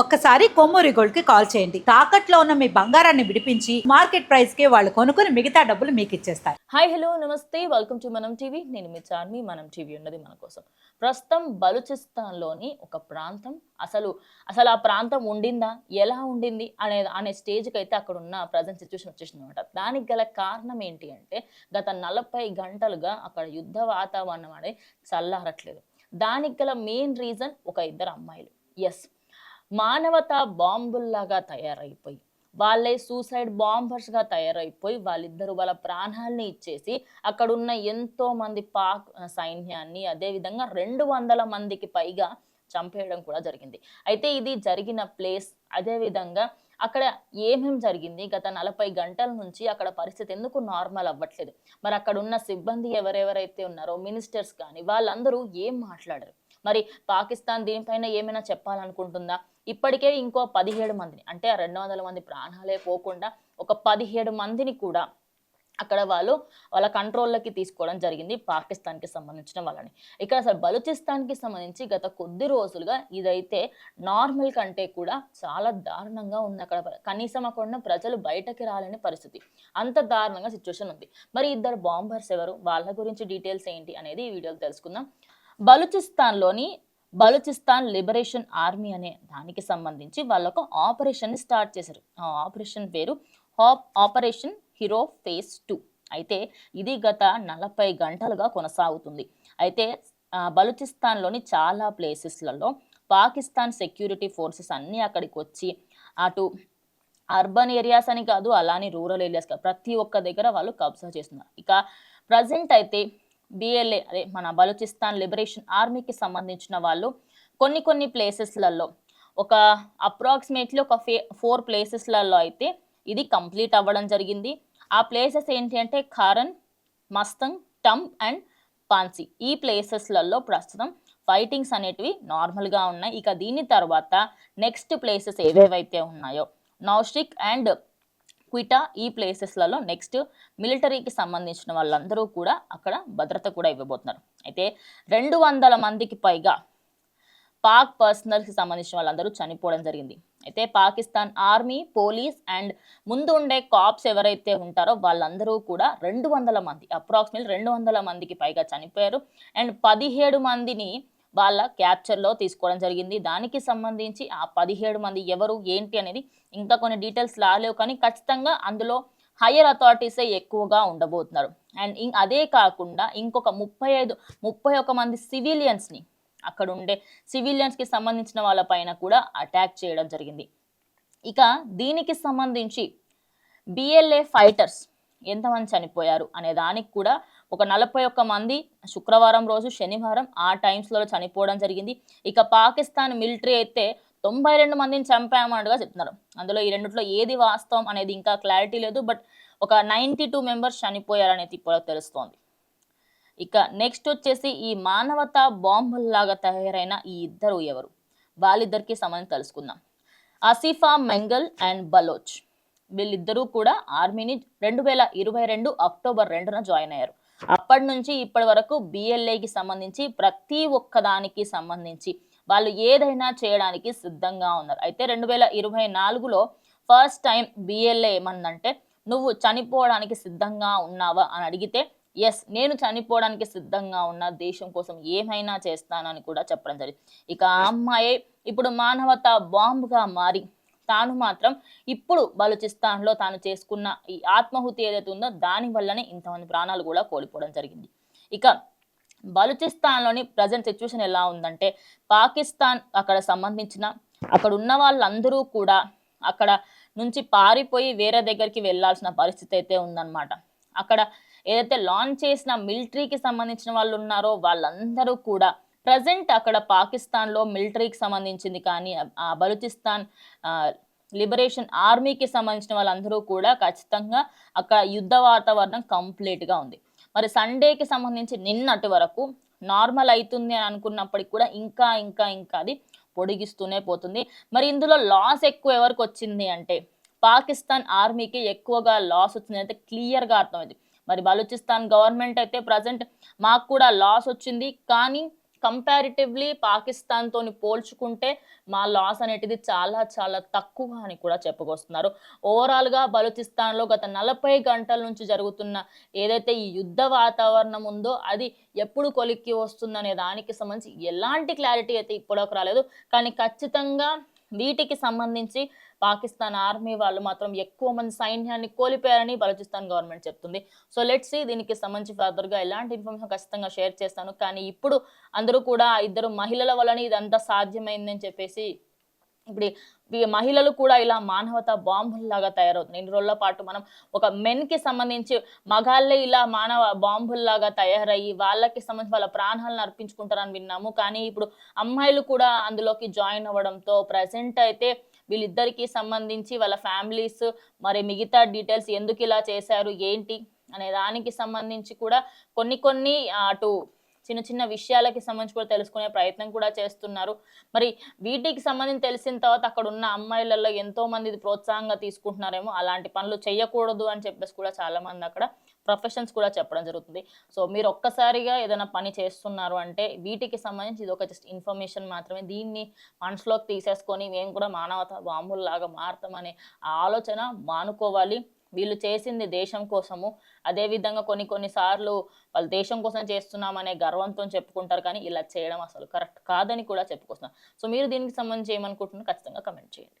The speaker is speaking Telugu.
ఒక్కసారి కొమ్మూరి గోల్డ్కి కాల్ చేయండి. తాకట్లో ఉన్న మీ బంగారాన్ని విడిపించి మార్కెట్ ప్రైస్కి వాళ్ళు కొనుక్కుని మిగతా డబ్బులు మీకు ఇచ్చేస్తారు. హాయ్ హలో నమస్తే. Welcome to Manam TV. నేను మీ చార్మి మనం టీవీ ఉన్నది మన కోసం. ప్రస్తుతం బలూచిస్తాన్లోని ఒక ప్రాంతం అసలు అసలు ఆ ప్రాంతం ఉండిందా? ఎలా ఉండింది? అనే అనే స్టేజ్కి అయితే అక్కడ ఉన్న ప్రజెంట్ సిచ్యువేషన్ వచ్చేసింది అనమాట దానికి గల కారణం ఏంటి అంటే గత నలభై గంటలుగా అక్కడ యుద్ధ వాతావరణం అనేది చల్లారట్లేదు. దానికి గల మెయిన్ రీజన్ ఒక ఇద్దరు అమ్మాయిలు. ఎస్ మానవత బాంబుల్లాగా తయారైపోయి వాళ్ళే సూసైడ్ బాంబర్స్గా తయారైపోయి వాళ్ళిద్దరు వాళ్ళ ప్రాణాలని ఇచ్చేసి అక్కడున్న ఎంతో మంది పాక్ సైన్యాన్ని అదేవిధంగా రెండు వందల మందికి పైగా చంపేయడం కూడా జరిగింది. అయితే ఇది జరిగిన ప్లేస్ అదేవిధంగా అక్కడ ఏమేం జరిగింది? గత నలభై గంటల నుంచి అక్కడ పరిస్థితి ఎందుకు నార్మల్ అవ్వట్లేదు? మరి అక్కడ ఉన్న సిబ్బంది ఎవరెవరైతే ఉన్నారో మినిస్టర్స్ కానీ వాళ్ళందరూ ఏం మాట్లాడరు? మరి పాకిస్తాన్ దీనిపైన ఏమైనా చెప్పాలనుకుంటుందా? ఇప్పటికే ఇంకో పదిహేడు మందిని అంటే ఆ రెండు వందల మంది ప్రాణాలే పోకుండా ఒక పదిహేడు మందిని కూడా అక్కడ వాళ్ళు వాళ్ళ కంట్రోల్లోకి తీసుకోవడం జరిగింది పాకిస్తాన్కి సంబంధించిన వాళ్ళని. ఇక్కడ అసలు బలూచిస్తాన్కి సంబంధించి గత కొద్ది రోజులుగా ఇదైతే నార్మల్ కంటే కూడా చాలా దారుణంగా ఉంది అక్కడ. కనీసం అక్కడ ప్రజలు బయటకి రాలేని పరిస్థితి. అంత దారుణంగా సిచ్యువేషన్ ఉంది. మరి ఇద్దరు బాంబర్స్ ఎవరు? వాళ్ళ గురించి డీటెయిల్స్ ఏంటి అనేది ఈ వీడియోలో తెలుసుకుందాం. బలూచిస్తాన్లోని బలూచిస్తాన్ లిబరేషన్ ఆర్మీ అనే దానికి సంబంధించి వాళ్ళొక ఆపరేషన్ స్టార్ట్ చేశారు. ఆ ఆపరేషన్ పేరు హాప్ ఆపరేషన్ హీరో ఫేస్ టూ. అయితే ఇది గత నలభై గంటలుగా కొనసాగుతుంది. అయితే బలూచిస్తాన్లోని చాలా ప్లేసెస్లలో పాకిస్తాన్ సెక్యూరిటీ ఫోర్సెస్ అన్నీ అక్కడికి వచ్చి అటు అర్బన్ ఏరియాస్ అని కాదు అలానే రూరల్ ఏరియాస్ కాదు ప్రతి ఒక్క దగ్గర వాళ్ళు కబ్జా చేస్తున్నారు. ఇక ప్రజెంట్ అయితే బిఎల్ఏ అదే మన బలూచిస్తాన్ లిబరేషన్ ఆర్మీకి సంబంధించిన వాళ్ళు కొన్ని కొన్ని ప్లేసెస్లలో ఒక అప్రాక్సిమేట్లీ ఒక ఫే ఫోర్ ప్లేసెస్లలో అయితే ఇది కంప్లీట్ అవ్వడం జరిగింది. ఆ ప్లేసెస్ ఏంటి అంటే ఖారన్ మస్తంగ్ టమ్ అండ్ పాన్సీ. ఈ ప్లేసెస్లలో ప్రస్తుతం ఫైటింగ్స్ అనేటివి నార్మల్గా ఉన్నాయి. ఇక దీని తర్వాత నెక్స్ట్ ప్లేసెస్ ఏవేవైతే ఉన్నాయో నౌషిక్ అండ్ క్విటా ఈ ప్లేసెస్లలో నెక్స్ట్ మిలిటరీకి సంబంధించిన వాళ్ళందరూ కూడా అక్కడ భద్రత కూడా ఇవ్వబోతున్నారు. అయితే రెండు వందల మందికి పైగా పాక్ పర్సనల్కి సంబంధించిన వాళ్ళందరూ చనిపోవడం జరిగింది. అయితే పాకిస్తాన్ ఆర్మీ పోలీస్ అండ్ ముందు ఉండే కాప్స్ ఎవరైతే ఉంటారో వాళ్ళందరూ కూడా రెండు వందల మంది అప్రాక్సిమేట్ రెండు వందల మందికి పైగా చనిపోయారు. అండ్ పదిహేడు మందిని వాళ్ళ క్యాప్చర్లో తీసుకోవడం జరిగింది. దానికి సంబంధించి ఆ పదిహేడు మంది ఎవరు ఏంటి అనేది ఇంకా కొన్ని డీటెయిల్స్ రాలేవు. కానీ ఖచ్చితంగా అందులో హయ్యర్ అథారిటీసే ఎక్కువగా ఉండబోతున్నారు. అండ్ ఇం అదే కాకుండా ఇంకొక ముప్పై ఐదు ముప్పై ఒక మంది సివిలియన్స్ని అక్కడ ఉండే సివిలియన్స్కి సంబంధించిన వాళ్ళపైన కూడా అటాక్ చేయడం జరిగింది. ఇక దీనికి సంబంధించి బిఎల్ఏ ఫైటర్స్ ఎంతమంది చనిపోయారు అనే దానికి కూడా ఒక నలభై ఒక్క మంది శుక్రవారం రోజు శనివారం ఆ టైమ్స్లో చనిపోవడం జరిగింది. ఇక పాకిస్తాన్ మిలిటరీ అయితే తొంభై రెండు మందిని చంపామన్నట్టుగా చెప్తున్నారు. అందులో ఈ రెండిట్లో ఏది వాస్తవం అనేది ఇంకా క్లారిటీ లేదు బట్ ఒక నైంటీ టూ మెంబర్స్ చనిపోయారనేది ఇప్పుడు తెలుస్తోంది. ఇక నెక్స్ట్ వచ్చేసి ఈ మానవతా బాంబుల్లాగా తయారైన ఈ ఇద్దరు ఎవరు? వాళ్ళిద్దరికి సంబంధించి తెలుసుకుందాం. ఆసిఫా మెంగల్ అండ్ బలోచ్. వీళ్ళిద్దరూ కూడా ఆర్మీని రెండు వేల ఇరవై రెండు అక్టోబర్ రెండున జాయిన్ అయ్యారు. అప్పటి నుంచి ఇప్పటి వరకు బిఎల్ఏకి సంబంధించి ప్రతి ఒక్క దానికి సంబంధించి వాళ్ళు ఏదైనా చేయడానికి సిద్ధంగా ఉన్నారు. అయితే రెండు వేల ఇరవై నాలుగులో ఫస్ట్ టైం బిఎల్ఏ ఏమందంటే నువ్వు చనిపోవడానికి సిద్ధంగా ఉన్నావా? అని అడిగితే ఎస్ నేను చనిపోవడానికి సిద్ధంగా ఉన్న దేశం కోసం ఏమైనా చేస్తానని కూడా చెప్పడం జరిగింది. ఇక ఆ అమ్మాయి ఇప్పుడు మానవత బాంబుగా మారి తాను మాత్రం ఇప్పుడు బలూచిస్తాన్లో తాను చేసుకున్న ఈ ఆత్మాహుతి ఏదైతే ఉందో దాని వల్లనే ఇంతమంది ప్రాణాలు కూడా కోల్పోవడం జరిగింది. ఇక బలూచిస్తాన్లోని ప్రజెంట్ సిచ్యువేషన్ ఎలా ఉందంటే పాకిస్తాన్ అక్కడ సంబంధించిన అక్కడ ఉన్న వాళ్ళందరూ కూడా అక్కడ నుంచి పారిపోయి వేరే దగ్గరికి వెళ్ళాల్సిన పరిస్థితి అయితే ఉందన్నమాట. అక్కడ ఏదైతే లాంచ్ చేసిన మిలిటరీకి సంబంధించిన వాళ్ళు ఉన్నారో వాళ్ళందరూ కూడా ప్రజెంట్ అక్కడ పాకిస్తాన్లో మిలిటరీకి సంబంధించింది కానీ ఆ బలూచిస్తాన్ లిబరేషన్ ఆర్మీకి సంబంధించిన వాళ్ళందరూ కూడా ఖచ్చితంగా అక్కడ యుద్ధ వాతావరణం కంప్లీట్గా ఉంది. మరి సండేకి సంబంధించి నిన్నటి వరకు నార్మల్ అవుతుంది అని అనుకున్నప్పటికి కూడా ఇంకా ఇంకా ఇంకా అది పొడిగిస్తూనే పోతుంది. మరి ఇందులో లాస్ ఎక్కువ ఎవరికి వచ్చింది అంటే పాకిస్తాన్ ఆర్మీకి ఎక్కువగా లాస్ వచ్చింది అయితే క్లియర్గా అర్థమైంది. మరి బలూచిస్తాన్ గవర్నమెంట్ అయితే ప్రజెంట్ మాకు కూడా లాస్ వచ్చింది కానీ కంపారిటివ్లీ పాకిస్తాన్తో పోల్చుకుంటే మా లాస్ అనేటిది చాలా చాలా తక్కువ అని కూడా చెప్పుకొస్తున్నారు. ఓవరాల్గా బలూచిస్తాన్లో గత నలభై గంటల నుంచి జరుగుతున్న ఏదైతే ఈ యుద్ధ వాతావరణం ఉందో అది ఎప్పుడు కొలిక్కి వస్తుందనే దానికి సంబంధించి ఎలాంటి క్లారిటీ అయితే ఇప్పటివరకు రాలేదు. కానీ ఖచ్చితంగా వీటికి సంబంధించి పాకిస్తాన్ ఆర్మీ వాళ్ళు మాత్రం ఎక్కువ మంది సైన్యాన్ని కోల్పోయారని బలూచిస్తాన్ గవర్నమెంట్ చెప్తుంది. సో లెట్స్ దీనికి సంబంధించి ఫర్దర్గా ఎలాంటి ఇన్ఫర్మేషన్ ఖచ్చితంగా షేర్ చేస్తాను. కానీ ఇప్పుడు అందరూ కూడా ఇద్దరు మహిళల వలన ఇదంతా సాధ్యమైందని చెప్పేసి ఇప్పుడు ఈ మహిళలు కూడా ఇలా మానవత బాంబుల్లాగా తయారవుతుంది ఇన్ని రోజుల పాటు మనం ఒక మెన్కి సంబంధించి మగాళ్ళే ఇలా మానవ బాంబుల్లాగా తయారయ్యి వాళ్ళకి సంబంధించి వాళ్ళ ప్రాణాలను అర్పించుకుంటారని విన్నాము. కానీ ఇప్పుడు అమ్మాయిలు కూడా అందులోకి జాయిన్ అవ్వడంతో ప్రజెంట్ అయితే వీళ్ళిద్దరికి సంబంధించి వాళ్ళ ఫ్యామిలీస్ మరి మిగతా డీటెయిల్స్ ఎందుకు ఇలా చేశారు ఏంటి అనే దానికి సంబంధించి కూడా కొన్ని కొన్ని అటు చిన్న చిన్న విషయాలకి సంబంధించి కూడా తెలుసుకునే ప్రయత్నం కూడా చేస్తున్నారు. మరి వీటికి సంబంధించి తెలిసిన తర్వాత అక్కడ ఉన్న అమ్మాయిలలో ఎంతో మంది ఇది ప్రోత్సాహంగా తీసుకుంటున్నారేమో అలాంటి పనులు చేయకూడదు అని చెప్పేసి కూడా చాలా మంది అక్కడ ప్రొఫెషన్స్ కూడా చెప్పడం జరుగుతుంది. సో మీరు ఒక్కసారిగా ఏదైనా పని చేస్తున్నారు అంటే వీటికి సంబంధించి ఇది ఒక జస్ట్ ఇన్ఫర్మేషన్ మాత్రమే. దీన్ని మనసులోకి తీసేసుకొని మేము కూడా మానవత బాంబుల్లాగా మారుతామనే ఆ ఆలోచన మానుకోవాలి. వీళ్ళు చేసింది దేశం కోసము. అదేవిధంగా కొన్ని కొన్నిసార్లు వాళ్ళు దేశం కోసం చేస్తున్నామనే గర్వంతో చెప్పుకుంటారు కానీ ఇలా చేయడం అసలు కరెక్ట్ కాదని కూడా చెప్పుకొస్తున్నారు. సో మీరు దీనికి సంబంధించి ఏమనుకుంటున్నారు? ఖచ్చితంగా కమెంట్ చేయండి.